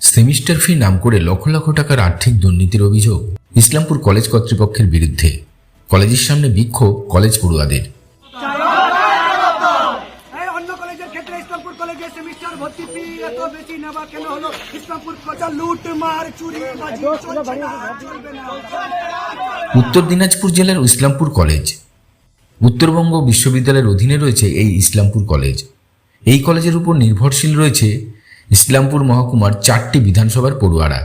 Semester fee নাম করে লক্ষ লক্ষ টাকার আর্থিক দুর্নীতির অভিযোগ ইসলামপুর কলেজ কর্তৃপক্ষের বিরুদ্ধে। কলেজের সামনে বিক্ষোভ কলেজ পড়ুয়াদের। উত্তর দিনাজপুর জেলার ইসলামপুর কলেজ। উত্তরবঙ্গ বিশ্ববিদ্যালয়ের অধীনে রয়েছে এই ইসলামপুর কলেজ। এই কলেজের উপর নির্ভরশীল রয়েছে ইসলামপুর মহকুমার চারটি বিধানসভার পড়ুয়ারা।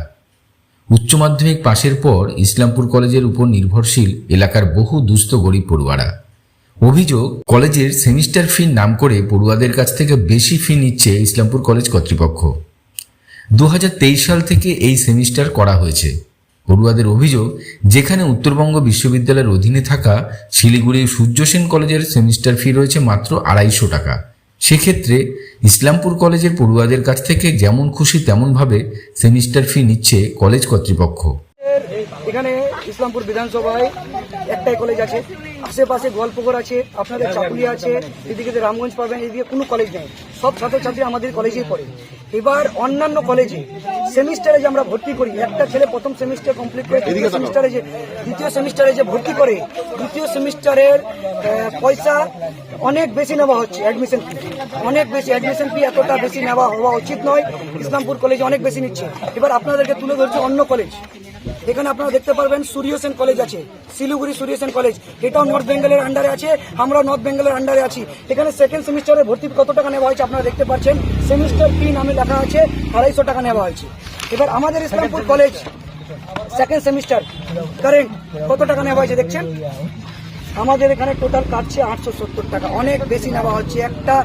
উচ্চ মাধ্যমিক পাশের পর ইসলামপুর কলেজের উপর নির্ভরশীল এলাকার বহু দুস্থ গরিব পড়ুয়ারা। অভিযোগ, কলেজের সেমিস্টার ফির নাম করে পড়ুয়াদের কাছ থেকে বেশি ফি নিচ্ছে ইসলামপুর কলেজ কর্তৃপক্ষ। দু হাজার তেইশ সাল থেকে এই সেমিস্টার করা হয়েছে। পড়ুয়াদের অভিযোগ, যেখানে উত্তরবঙ্গ বিশ্ববিদ্যালয়ের অধীনে থাকা শিলিগুড়ির সূর্য সেন কলেজের সেমিস্টার ফি রয়েছে মাত্র আড়াইশো টাকা। সেক্ষেত্রে ইসলামপুর কলেজের পড়ুয়াদের কাছ থেকে যেমন খুশি তেমনভাবে সেমিস্টার ফি নিচ্ছে কলেজ কর্তৃপক্ষ। এখানে ইসলামপুর বিধানসভায় একটাই কলেজ আছে। আশেপাশে গোয়ালপুকুর আছে, আপনাদের চাকুলি আছে, এদিকে রামগঞ্জ পাবেন, এদিকে কোনো কলেজ নেই। সব ছাত্রছাত্রী আমাদের কলেজেই পড়ে। এবার অন্যান্য কলেজে সেমিস্টারে যে আমরা ভর্তি করি একটা ছেলে প্রথম সেমিস্টার কমপ্লিট করে দ্বিতীয় সেমিস্টারে যে দ্বিতীয় সেমিস্টারে যে ভর্তি করে দ্বিতীয় সেমিস্টারের পয়সা অনেক বেশি নেওয়া হচ্ছে অ্যাডমিশন ফি অনেক বেশি অ্যাডমিশন ফি এতটা বেশি নেওয়া হওয়া উচিত নয়। ইসলামপুর কলেজে অনেক বেশি নিচ্ছে। এবার আপনাদেরকে তুলে ধরছে অন্য কলেজ এখানে আপনারা দেখতে পারবেন সূর্য সেন কলেজ আছে শিলিগুড়ি সূর্য সেন কলেজ। এটাও নর্থ বেঙ্গলের আন্ডারে আছে আমরা নর্থ বেঙ্গলের আন্ডারে আছি। এখানে সেকেন্ড সেমিস্টারে ভর্তি কত টাকা নেওয়া হয়েছে আপনারা দেখতে পাচ্ছেন? সেমিস্টার ফি নামে লেখা আছে আড়াইশো টাকা নেওয়া হয়েছে। এবার আমাদের Islampur college second semester current কত টাকা নেওয়া হয়েছে দেখছেন? আমাদের এখানে টোটাল কাটছে আটশো সত্তর টাকা। অনেক বেশি নেওয়া হচ্ছে। একটা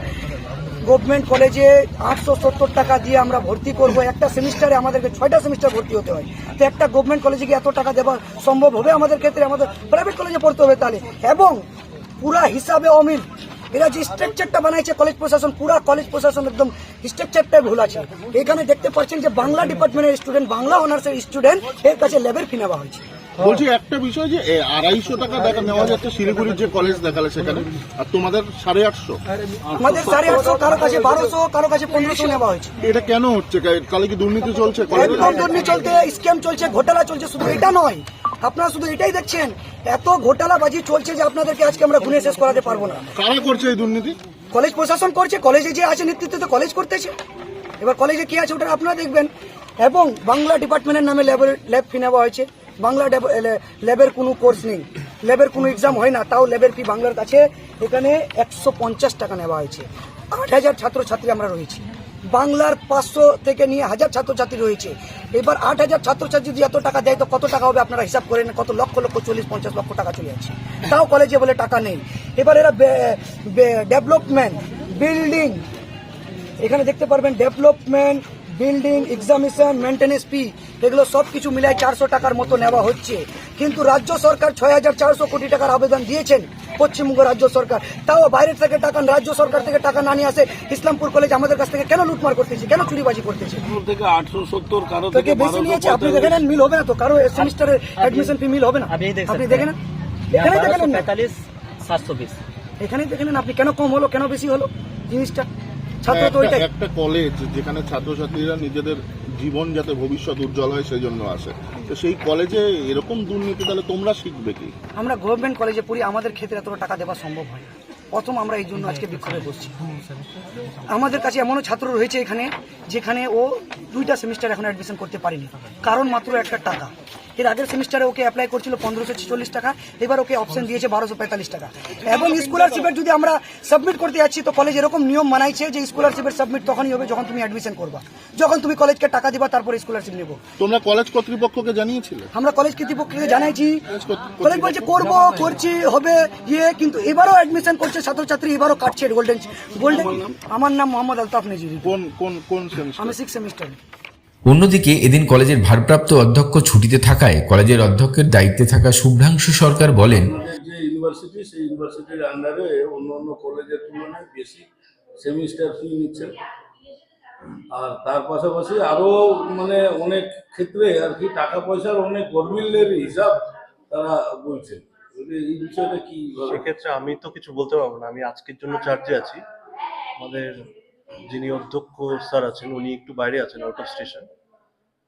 গভর্নমেন্ট কলেজে আটশো সত্তর টাকা দিয়ে আমরা ভর্তি করব। একটা সেমিস্টারে আমাদেরকে ছয়টা সেমিস্টার ভর্তি হতে হয়। তো একটা গভর্নমেন্ট কলেজে কি এত টাকা দেওয়া সম্ভব হবে আমাদের ক্ষেত্রে? আমাদের প্রাইভেট কলেজে পড়তে হবে তাহলে। এবং পুরা হিসাবে অমিল, এরা যে স্ট্রাকচারটা বানাইছে কলেজ প্রশাসন, পুরা কলেজ প্রশাসন একদম স্ট্রাকচারটাই ভুল আছে। এখানে দেখতে পাচ্ছেন যে বাংলা ডিপার্টমেন্টের স্টুডেন্ট বাংলা অনার্সের স্টুডেন্ট এর কাছে লেভেল ফি নেওয়া হয়েছে। বলছি একটা বিষয় যে আড়াইশো টাকা দেখা নেওয়া যাচ্ছে শিলিগুড়ির যে কলেজ দেখালে সেখানে। আর তোমাদের সাড়ে আটশো। আমাদের সাড়ে আটশো কারও কাছে বারোশো কারও কাছে পনেরোশো নেওয়া হয়েছে। এটা কেন হচ্ছে? কালে কি দুর্নীতি চলছে? কলেজে একদম দুর্নীতি চলতে স্ক্যাম চলছে ঘোটালা চলছে শুধু এটা নয়। আপনারা শুধু এটাই দেখছেন এত ঘোটালাবাজি চলছে যে আপনাদেরকে আজকে আমরা গুনে শেষ করাতে পারব না। কারা করছে এই দুর্নীতি? কলেজ প্রশাসন করছে কলেজে যে আছে নেতৃত্বে তো কলেজ করতেছে। এবার কলেজে কি আছে ওটা আপনারা দেখবেন। এবং বাংলা ডিপার্টমেন্টের নামে ল্যাবের ল্যাব ফি নেওয়া হয়েছে। বাংলা ল্যাবের কোনো কোর্স নেই। ল্যাবের কোনো এক্সাম হয় না, তাও ল্যাবের ফি বাংলার কাছে। এখানে একশো পঞ্চাশ টাকা নেওয়া হয়েছে। আট হাজার ছাত্রছাত্রী আমরা রয়েছি। বাংলার পাঁচশো থেকে নিয়ে হাজার ছাত্রছাত্রী রয়েছে। এবার আট হাজার ছাত্রছাত্রী যদি এত টাকা দেয়, তো কত টাকা হবে আপনারা হিসাব করেন? কত লক্ষ লক্ষ, চল্লিশ, পঞ্চাশ লক্ষ টাকা চলে যাচ্ছে। তাও কলেজে বলে টাকা নেই। এবার এরা ডেভেলপমেন্ট বিল্ডিং এখানে দেখতে পারবেন development building examination maintenance fee এগুলো সব কিছু মিলাই চারশো টাকার মতো নেওয়া হচ্ছে। কিন্তু রাজ্য সরকার ছয় হাজার চারশো কোটি টাকার আবেদন দিয়েছেন পশ্চিমবঙ্গ রাজ্য সরকার। তাও বাইরে থেকে টাকা রাজ্য সরকার থেকে টাকা না নিয়ে আসে ইসলামপুর কলেজ আমাদের কাছ থেকে কেন লুটমার করতেছে কেন চুরিবাজি করতেছে? থেকে বেশি নিয়েছে? আপনি দেখে নেন মিল হবে না তো? কারও সেমিস্টারের অ্যাডমিশন ফি মিল হবে না? আপনি দেখে নেন। এখানেই দেখে নেন সাতশো বিশ। এখানেই দেখে নেন আপনি কেন কম হলো কেন বেশি হলো? জিনিসটা ছাত্র তো ওইটাই। একটা কলেজ যেখানে ছাত্রছাত্রীরা নিজেদের জীবন যাতে ভবিষ্যৎ উজ্জ্বল হয় সেই জন্য আসে। তো সেই কলেজে এরকম দুর্নীতি তাহলে তোমরা শিখবে কি? আমরা গভর্নমেন্ট কলেজে পড়ি আমাদের ক্ষেত্রে এতটা টাকা দেওয়া সম্ভব হয় না। প্রথম আমরা এই জন্য আজকে বিক্ষোভে বসছি। আমাদের কাছে এমনও ছাত্র রয়েছে এখানে যেখানে ও দুইটা সেমিস্টার এখন অ্যাডমিশন করতে পারেনি। কারণ মাত্র একটা টাকা। এর আগের সেমিস্টারে ওকে অ্যাপ্লাই করছিল পনেরোশো ছেচল্লিশ টাকা এবার ওকে অপশন দিয়েছে বারোশো পঁয়তাল্লিশ টাকা। এবং স্কলারশিপের যদি আমরা সাবমিট করতে যাচ্ছি তো কলেজ এরকম নিয়ম মানাইছে যে স্কলারশিপের সাবমিট তখনই হবে যখন তুমি অ্যাডমিশন করবা। যখন তুমি কলেজকে টাকা দিবা তারপরে স্কলারশিপ নেব। তোমরা কলেজ কর্তৃপক্ষকে জানিয়েছিলে? আমরা কলেজ কর্তৃপক্ষকে জানাইছি। কর্তৃপক্ষ- কলেজ বলছে করব করছি হবে ইয়ে কিন্তু এবারও অ্যাডমিশন করছে ছাত্রছাত্রী এবারও কাটছে গোল্ডেন গোল্ডেন আমার নাম মোহাম্মদ আলতাফ নেজিরি। কোন কোন কোন? আমি সিক্স সেমিস্টার অন্যদিকে এদিন কলেজের ভারপ্রাপ্ত অধ্যক্ষ ছুটিতে থাকায় কলেজের অধ্যক্ষের দায়িত্বে থাকা শুভ্রাংশু সরকার বলেন যে ইউনিভার্সিটি সেই ইউনিভার্সিটির আন্ডারে অন্য অন্য কলেজের তুলনায় বেশি সেমিস্টার ফি নিচ্ছেন। আর তার পাশাপাশি আরও মানে অনেক ক্ষেত্রে আর কি টাকা পয়সার অনেক গরমিলের হিসাব তারা বলছেন এই বিষয়টা কি? সেক্ষেত্রে আমি তো কিছু বলতে পারব না। আমি আজকের জন্য চার্জে আছি। আমাদের যিনি অধ্যক্ষ স্যার আছেন উনি একটু বাইরে আছেন আউট অফ স্টেশন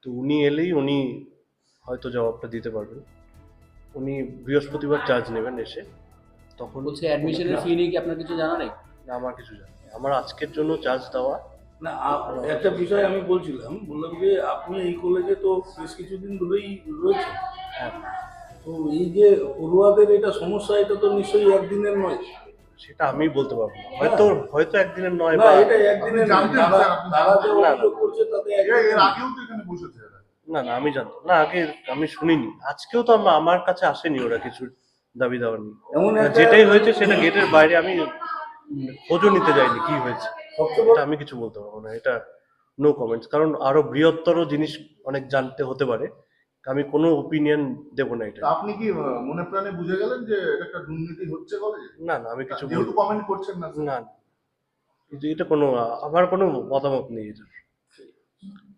তো উনি এলেই উনি হয়তো জবাবটা দিতে পারবেন। উনি বৃহস্পতিবার চার্জ নেবেন এসে। তখন বলছে অ্যাডমিশনের ফি নিয়ে কি আপনার কিছু জানা নেই? না, আমার কিছু জানা নেই। আমার আজকের জন্য চার্জ দেওয়া। না একটা বিষয় আমি বলছিলাম। বললাম যে আপনি এই কলেজে তো বেশ কিছুদিন ধরেই রয়েছেন। হ্যাঁ। তো এই যে পড়ুয়াদের এটা সমস্যা এটা তো নিশ্চয়ই একদিনের নয়। সেটা আমি বলতে পারব না। হয়তো হয়তো একদিনের নয় না বা এটা একদিনের নয়। তারা তারা যে অভিযোগ করছে তাতে একদিনের নয়। আগেও তো এখানে বসেছে না না আমি জানতাম। না আগে আমি শুনিনি। আজকেও তো আমার কাছে আসেনি ওরা কিছু দাবি দাওয়া একটা- যেটাই হয়েছে সেটা গেটের বাইরে আমি খোঁজও নিতে যাইনি কি হয়েছে। এটা আমি কিছু বলতে পারব না। এটা নো কমেন্টস কারণ আরও বৃহত্তর জিনিস অনেক জানতে হতে পারে। আমি কোনো ওপিনিয়ন দেব না এটা। আপনি কি মনে প্রাণে বুঝে গেলেন যে এটা একটা দুর্নীতি হচ্ছে কলেজে না না আমি কিছু যেহেতু কমেন্ট করছেন না না এটা কোনো আমার কোনো মতামত নেই এটা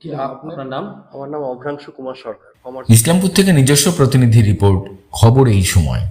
কি আপনার নাম? আমার নাম অভ্রাংশু কুমার সরকার। ইসলামপুর থেকে নিজস্ব প্রতিনিধি রিপোর্ট খবর এই সময়।